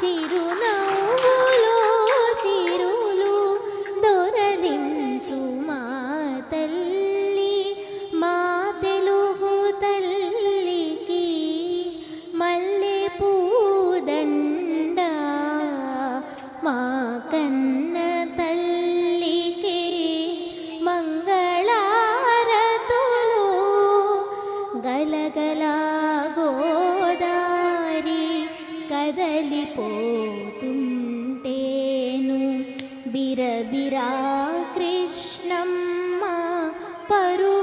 ചിരു పోతుంటేను. బిరబిరా కృష్ణమ్మ పరు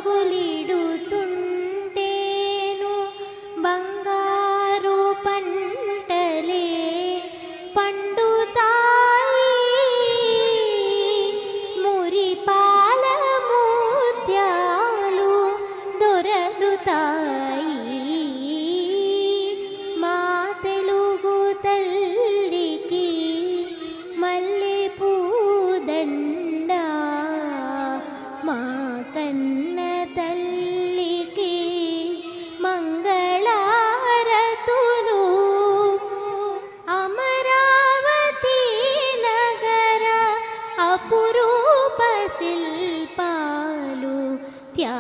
శిల్పాలు త్యా